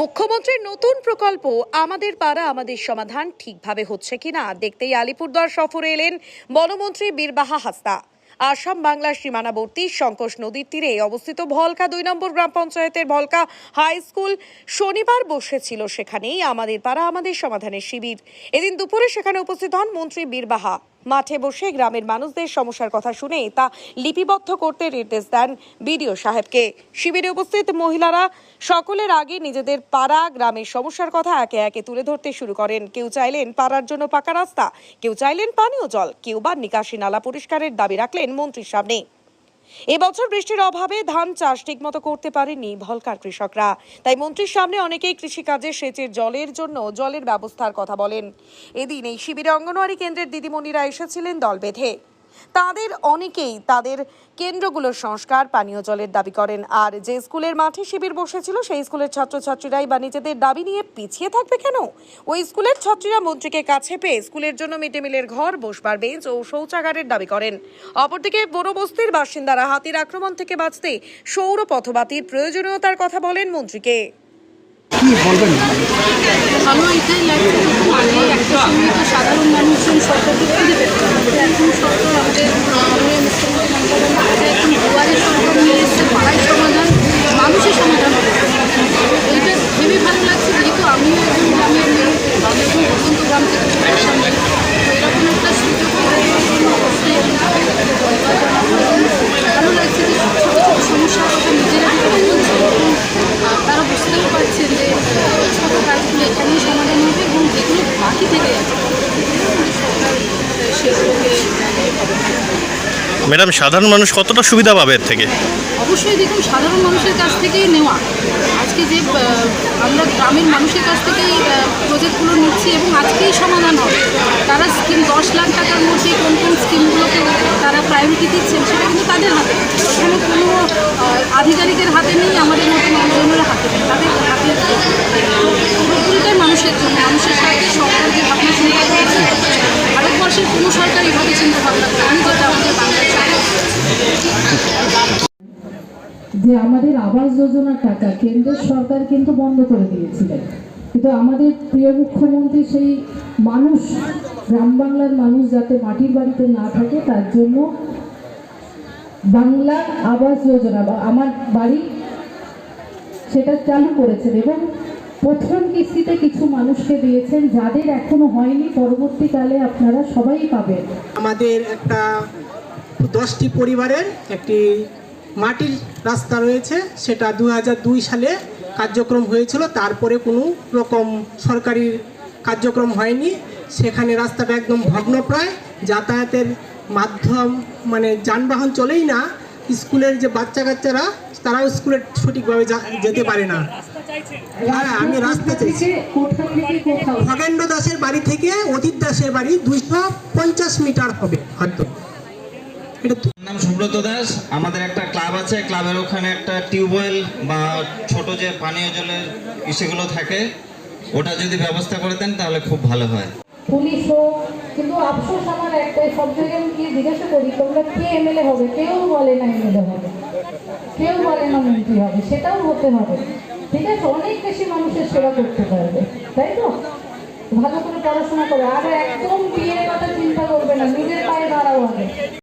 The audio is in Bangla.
মুখ্যমন্ত্রীর নতুন প্রকল্প আমাদের পাড়া, আমাদের সমাধান ঠিকভাবে হচ্ছে কিনা দেখতেই আলিপুরদুয়ার সফরে এলেন বনমন্ত্রী বীরবাহা হাসদা আসাম বাংলার সীমানাবর্তী শঙ্কোষ নদীর তীরে অবস্থিত ভলকা দুই নম্বর গ্রাম পঞ্চায়েতের ভলকা হাই স্কুল শনিবার বসেছিল সেখানেই আমাদের পাড়া, আমাদের সমাধানের শিবির। এদিন দুপুরে সেখানে উপস্থিত হন মন্ত্রী বীরবাহা। মাঠে বসে গ্রামের মানুষদের সমস্যার কথা শুনে তা লিপিবদ্ধ করতে নির্দেশ দেন বিডিও সাহেবকে। শিবিরে উপস্থিত মহিলারা সকলের আগে নিজেদের পাড়া গ্রামের সমস্যার কথা একে একে তুলে ধরতে শুরু করেন। কেউ চাইলেন পাড়ার জন্য পাকা রাস্তা, কেউ চাইলেন পানীয় জল, কেউ বা নিকাশি নালা পরিষ্কারের দাবি রাখলেন মন্ত্রীর সামনে। এবছর বৃষ্টির অভাবে ধান চাষ ঠিকমতো করতে পারেনি ভলকার কৃষকরা। তাই মন্ত্রীর সামনে অনেকেই কৃষিকাজে সেচের জলের জন্য জলের ব্যবস্থার কথা বলেন। এদিন এই শিবিরে অঙ্গনওয়াড়ি কেন্দ্রের দিদিমণিরা এসেছিলেন দল বেঁধে। তাদের অনেকেই তাদের কেন্দ্রগুলোর সংস্কার পানীয় জলের দাবি করেন। আর যে স্কুলের মাঠে শিবির বসেছিল সেই স্কুলের ছাত্রছাত্রীরাই বা নিজেদের দাবি নিয়ে পিছিয়ে থাকবে কেন? ওই স্কুলের ছাত্রীরা মন্ত্রীকে কাছে পেয়ে স্কুলের জন্য মিড ডে মিলের ঘর বসবার বেঞ্চ ও শৌচাগারের দাবি করেন। অপরদিকে বনবস্তির বাসিন্দারা হাতির আক্রমণ থেকে বাঁচতে সৌর পথবাতির প্রয়োজনীয়তার কথা বলেন মন্ত্রীকে। কি বলবেন? ভালো এটাই লাগছে। একটা সাধারণ মানুষজন সরকারকে খুঁজে পেত না। কিন্তু এখন সরকার আমাদের মাননীয় মুখ্যমন্ত্রী মমতা বন্দ্যোপাধ্যায় এখন দুয়ারে সরকার নিয়ে এসছে পাড়ায় সমাধান মানুষের সমাধান হবে। এইটা ভেবে ভালো লাগছে যেহেতু আমিও একজন গ্রামের মেয়ে আমি এখন বসন্ত গ্রাম থেকে চলে আসলাম তো এরকম একটা সুযোগ করে দেওয়ার জন্য অবশ্যই আমি তাদেরকে ধন্যবাদ জানাব এবং ভালো লাগছে যে ছোট ছোট সমস্যার কথা নিজেরা তুলে ধরছে এবং আহ, তারা বুঝতেও পারছেন যে আহ, ছোটো কাজগুলো এখানেই সমাধান হবে এবং যেগুলো বাকি থেকে যাচ্ছে সরকার আহ, সেগুলোকে ম্যাডাম, সাধারণ মানুষ কতটা সুবিধা পাবে এর থেকে? অবশ্যই দেখুন, সাধারণ মানুষের কাছ থেকেই নেওয়া। আজকে যে আমরা গ্রামের মানুষের কাছ থেকেই প্রজেক্টগুলো নিচ্ছি এবং আজকেই সমাধান হবে। তারা স্কিম, দশ লাখ টাকার মধ্যে কোন কোন স্কিমগুলোকে তারা প্রায়োরিটি দিচ্ছেন সেটা কিন্তু তাদের হাতে। এখানে কোনো আধিকারিকের হাতে নেই, আমাদের মতো মানুষজনের হাতে নেই। তাদের হাতে পুরোপুরিটাই মানুষের জন্য, মানুষের সাথে সরকার যে ভাবনা চিন্তা করেছে ভারতবর্ষের কোনো সরকার এইভাবে চিন্তা ভাবনা করেনি যেটা আমাদের বাংলার সরকার যে আমাদের আবাস যোজনার টাকা কেন্দ্রের সরকার কিন্তু বন্ধ করে দিয়েছিলেন। কিন্তু আমাদের প্রিয় মুখ্যমন্ত্রী সেই মানুষ, গ্রাম বাংলার মানুষ যাতে মাটির বাড়িতে না থাকে, তার জন্য বাংলা আবাস যোজনা বা আমার বাড়ি সেটা চালু করেছেন এবং প্রথম কিস্তিতে কিছু মানুষকে দিয়েছেন যাদের এখনও হয়নি, পরবর্তীকালে আপনারা সবাই পাবেন। আমাদের একটা দশটি পরিবারের একটি মাটির রাস্তা রয়েছে, সেটা দু সালে কার্যক্রম হয়েছিল, তারপরে কোনো রকম সরকারি কার্যক্রম হয়নি। সেখানে রাস্তাটা একদম ভগ্নপ্রায়, যাতায়াতের মাধ্যম মানে যানবাহন চলেই না, স্কুলের যে বাচ্চা কাচ্চারা তারাও স্কুলে সঠিকভাবে যেতে পারে না। হ্যাঁ আমি রাস্তা চাইছি খগেন্দ্র দাসের বাড়ি থেকে অজিত দাসের বাড়ি দুইশো পঞ্চাশ মিটার হবে, হয়তো। এটা সুব্রত দাস, আমাদের একটা ক্লাব আছে, ক্লাবের ওখানে একটা টিউবওয়েল বা ছোট যে পানীয় জলের সেগুলো থাকে, ওটা যদি ব্যবস্থা করে দেন তাহলে খুব ভালো হয়। পুলিশ হোক, কিন্তু আফসোস আমার একটাই, সব জায়গায় আমি গিয়ে জিজ্ঞাসা করি, তোমরা কে এমএলএ হবে? কেউ বলে না এমএলএ হবে। কেউ বলে না মন্ত্রী হবে, সেটাও হতে হবে। ঠিক আছে, অনেক বেশি মানুষের সেবা করতে পারবে, তাই তো? ভালো করে পড়াশোনা করো, আর একদম বিয়ের কথা চিন্তা করবে না, নিজের পায়ে দাঁড়াও আগে।